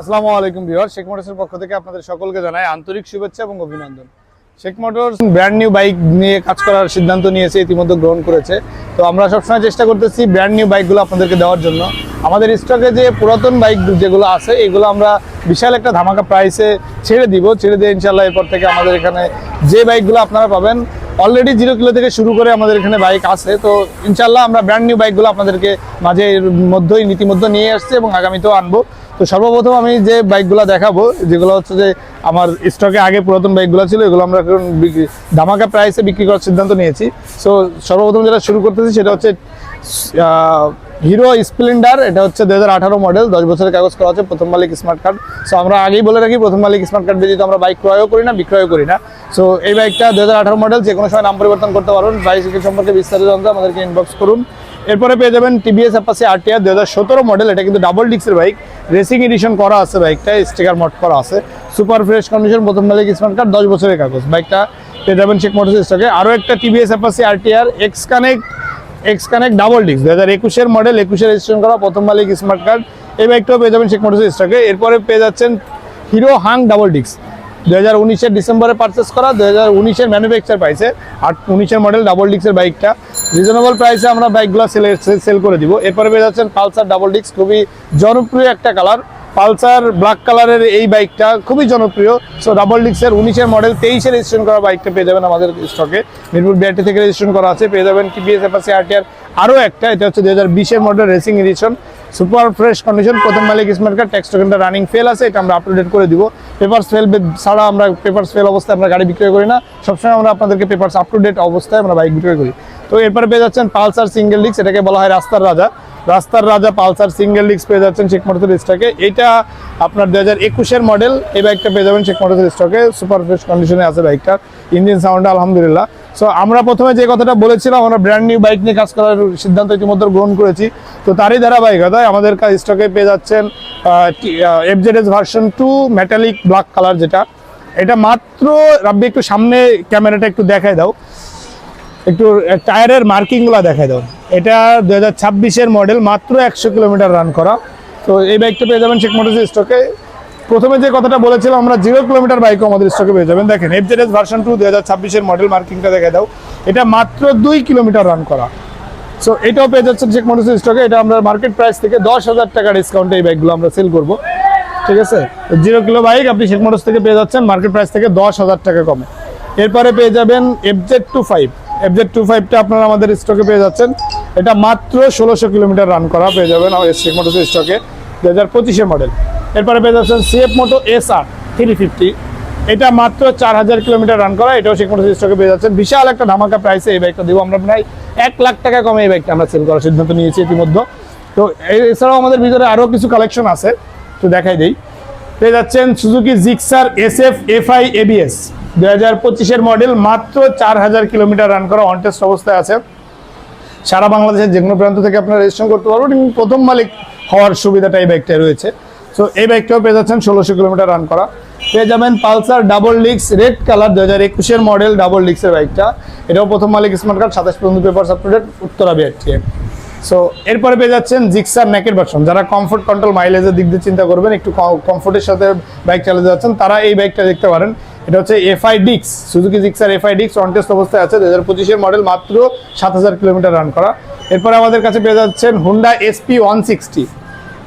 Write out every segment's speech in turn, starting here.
আসসালামু আলাইকুম ভিউয়ার শেখ মোটরসের পক্ষ থেকে আপনাদের সকলকে জানাই আন্তরিক শুভেচ্ছা এবং অভিনন্দন। Sheikh motors brand new bike নিয়ে কাজ করার সিদ্ধান্ত নিয়েছে, ইতিমধ্যে গ্রহণ করেছে। তো আমরা সবসময় চেষ্টা করতেছি ব্র্যান্ড নিউ বাইকগুলো আপনাদেরকে দেওয়ার জন্য। আমাদের স্টকে যে পুরাতন বাইক যেগুলো আছে, এগুলো আমরা বিশাল একটা ধামাকা প্রাইসে ছেড়ে দিব। ছেড়ে দিয়ে ইনশাল্লাহ এরপর থেকে আমাদের এখানে যে বাইকগুলো আপনারা পাবেন অলরেডি জিরো কিলো থেকে শুরু করে আমাদের এখানে বাইক আছে। তো ইনশাল্লাহ আমরা ব্র্যান্ড নিউ বাইকগুলো আপনাদেরকে মাঝে মধ্যেই নীতিমধ্যে নিয়ে আসছি এবং আগামীতেও আনব। তো সর্বপ্রথম আমি যে বাইকগুলো দেখাবো, যেগুলো হচ্ছে যে আমার স্টকে আগে পুরাতন বাইকগুলো ছিল, এগুলো আমরা এখন ধামাকা প্রাইসে বিক্রি করার সিদ্ধান্ত নিয়েছি। সো সর্বপ্রথম যেটা শুরু করতেছি সেটা হচ্ছে হিরো স্প্লেন্ডার এটা হচ্ছে দু হাজার আঠারো মডেল দশ বছরের কাগজ করা আছে, প্রথম মালিক স্মার্ট কার্ড সো আমরা আগেই বলে রাখি, প্রথম মালিক স্মার্ট কার্ড ব্যতীত আমরা বাইক ক্রয়ও করি না, বিক্রয়ও করি না। সো এই বাইকটা দু হাজার আঠারো মডেল যে কোনো সময় নাম পরিবর্তন করতে পারবেন বাইসাইকেল সম্পর্কে বিস্তারিত জানতে আমাদেরকে ইনবক্স করুন। এরপরে পেয়ে যাবেন টিভিএস অ্যাপাসি আরটিআর দু হাজার সতেরো মডেল এটা কিন্তু ডাবল ডিক্সের বাইক রেসিং এডিশন করা আছে বাইকটা স্টিকার মট করা আছে। সুপার ফ্রেশ কন্ডিশন প্রথম মালিক স্মার্ট কার্ড দশ বছরের কাগজ। বাইকটা পেয়ে যাবেন শেখ মোটরস স্টকে আরও একটা TVS Apache RTR X connect X connect double ডিক্স দু হাজার একুশের মডেল একুশের রেজিস্ট্রেশন করা, প্রথম মালিক স্মার্ট কার্ড এই বাইকটাও পেয়ে যাবেন শেখ মোটরস স্টকে এরপরে পেয়ে যাচ্ছেন হিরো হাং ডাবল ডিক্স দু হাজার উনিশের ডিসেম্বরে পারচেস করা দু হাজার উনিশের ম্যানুফ্যাকচার প্রাইসে আর উনিশের মডেল ডাবল ডিক্সের বাইকটা রিজনেবল প্রাইসে আমরা বাইকগুলো সেল সেল করে দিব। এরপরে পেয়ে যাচ্ছেন পালসার ডাবল ডিস্ক খুবই জনপ্রিয় একটা কালার পালসার ব্ল্যাক কালারের এই বাইকটা খুবই জনপ্রিয়। সো ডাবল ডিক্সের উনিশের মডেল তেইশে রেজিস্ট্রেশন করা বাইকটা পেয়ে যাবেন আমাদের স্টকে মিরপুর বিআরটি থেকে রেজিস্ট্রেশন করা আছে, পেয়ে যাবেন টিপিএস এফআসি আরটিআর আরও একটা। এটা হচ্ছে দু হাজার বিশের model racing edition super fresh condition প্রথম মালিক স্মার্ট কার্ড ট্যাক্স টোকেনটা রানিং ফেল আছে, এটা আমরা আপডেট করে দিব। পেপারস ফেল ছাড়া আমরা পেপারস ফেল অবস্থায় আমরা গাড়ি বিক্রয় করি না। সবসময় আমরা আপনাদেরকে পেপারস আপ টু ডেট অবস্থায় আমরা বাইক বিক্রয় করি। তো এরপরে পেয়ে যাচ্ছেন পালসার সিঙ্গেল ডিক্স এটাকে বলা হয় রাস্তার রাজা। রাস্তার রাজা পালসার সিঙ্গেল ডিক্স পেয়ে যাচ্ছেন শেখ মোটর স্টকে। এটা আপনার দু হাজার একুশের মডেল, এই বাইকটা পেয়ে যাবেন শেখ মোটর স্টকে। সুপার ফ্রেশ কন্ডিশনে আছে বাইকটার ইঞ্জিন সাউন্ড আলহামদুলিল্লাহ। সো আমরা প্রথমে যে কথাটা বলেছিলাম, আমরা ব্র্যান্ড নিউ বাইক নিয়ে কাজ করার সিদ্ধান্ত ইতিমধ্যে গ্রহণ করেছি। তো তারই ধারাবাহিকতায় আমাদের স্টকে পেয়ে যাচ্ছেন FZS version two metallic black colour যেটা। এটা মাত্র, রাব্বি, একটু সামনে ক্যামেরাটা একটু দেখায় দাও। একটু টায়ারের মার্কিংগুলো দেখাই দাও। এটা দু হাজার মডেল, মাত্র একশো কিলোমিটার রান করা। তো এই বাইকটা পেয়ে যাবেন শেখ মোটরস স্টকে প্রথমে যে কথাটা বলেছিলাম, আমরা জিরো কিলোমিটার বাইকও আমাদের স্টকে পেয়ে যাবেন। দেখেন F Z FZS version two দু হাজার মডেল মার্কিংটা দেখাই দাও। এটা মাত্র দুই কিলোমিটার রান করা। সো এটাও পেয়ে যাচ্ছেন শেখ মোটরস স্টকে এটা আমরা মার্কেট প্রাইস থেকে দশ হাজার টাকা ডিসকাউন্টে এই বাইকগুলো আমরা সেল করব। ঠিক আছে? জিরো কিলো বাইক আপনি শেখ মোটরস থেকে পেয়ে যাচ্ছেন মার্কেট প্রাইস থেকে দশ হাজার টাকা কমে। এরপরে পেয়ে যাবেন FZ two five FZ two ফাইভটা আপনারা আমাদের স্টকে পেয়ে যাচ্ছেন। এটা মাত্র ষোলোশো কিলোমিটার রান করা পেয়ে যাবেন আমাদের শেখ মোটরস স্টকে দু হাজার পঁচিশে মডেল এরপরে পেয়ে যাচ্ছেন CF moto S R three fifty এটা মাত্র চার হাজার কিলোমিটার রান করা, এটাও শেখ মোটরস স্টকে পেয়ে যাচ্ছেন। বিশাল একটা ধামাকা প্রাইসে এই বাইকটা দেবো আমরা প্রায় এক লাখ টাকা কমে এই বাইকটা আমরা সেল করার সিদ্ধান্ত নিয়েছি ইতিমধ্যে। তো এছাড়াও আমাদের ভিতরে আরও কিছু কালেকশন আছে তো দেখাই দিই। পেয়ে যাচ্ছেন Suzuki Gixxer S F F I ABS দু হাজার পঁচিশের মডেল মাত্র চার হাজার কিলোমিটার রান করা অনটেস্ট অবস্থায় আছে। সারা বাংলাদেশের যে কোনো প্রান্ত থেকে আপনারা রেজিস্ট্রেশন করতে পারবেন এবং প্রথম মালিক হওয়ার সুবিধাটা এই বাইকটায় রয়েছে। সো এই বাইকটাও পেয়ে যাচ্ছেন ষোলোশো কিলোমিটার রান করা। পেয়ে যাবেন পালসার ডাবল ডিক্স রেড কালার দু হাজার একুশের মডেল ডাবল ডিক্সের বাইকটা এটাও প্রথম মালিক স্মার্ট কার্ড সাতাশ পর্যন্ত paper up to date Uttara BRTA so এরপরে পেয়ে যাচ্ছেন জিক্সার নেকের ভার্সন যারা কমফোর্ট কন্ট্রোল মাইলেজের দিক দিয়ে চিন্তা করবেন, একটু কমফোর্টের সাথে বাইক চালাতে যাচ্ছেন, তারা এই বাইকটা দেখতে পারেন। এটা হচ্ছে এফআই ডিক্স সুজুকি জিক্সার এফআই ডিক্স অনটেস্ট অবস্থায় আছে দু হাজার মডেল মাত্র সাত হাজার কিলোমিটার রান করা। এরপরে আমাদের কাছে পেয়ে যাচ্ছেন Honda SP one sixty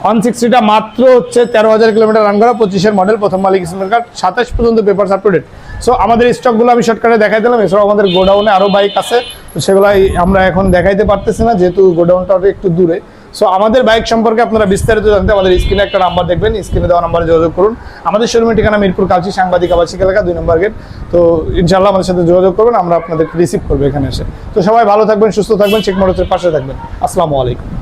one সিক্সটিটা মাত্র হচ্ছে তেরো হাজার কিলোমিটার রান করা, পঁচিশের মডেল প্রথম মালিক স্মার্ট কার্ড সাতাশ পর্যন্ত পেপার আপ সো আমাদের স্টকগুলো আমি শর্টকাটে দেখাই দিলাম, এছাড়াও আমাদের গোডাউনে আরও বাইক আছে, তো সেগুলো আমরা এখন দেখাইতে পারতেছি না, যেহেতু গোডাউনটা একটু দূরে। সো আমাদের বাইক সম্পর্কে আপনারা বিস্তারিত জানতে আমাদের স্ক্রিনে একটা নাম্বার দেখবেন, স্ক্রিনে দেওয়া নাম্বারে যোগাযোগ করুন। আমাদের শোরুমের ঠিকানা মিরপুর কালচি, সাংবাদিক আবাসিক এলাকা, দুই নম্বর গেট তো ইনশাল্লাহ আমাদের সাথে যোগাযোগ করবেন, আমরা আপনাদের রিসিভ করব এখানে এসে। তো, সবাই ভালো থাকবেন, সুস্থ থাকবেন চেক মোটরসের পাশে থাকবেন। আসসালামু আলাইকুম।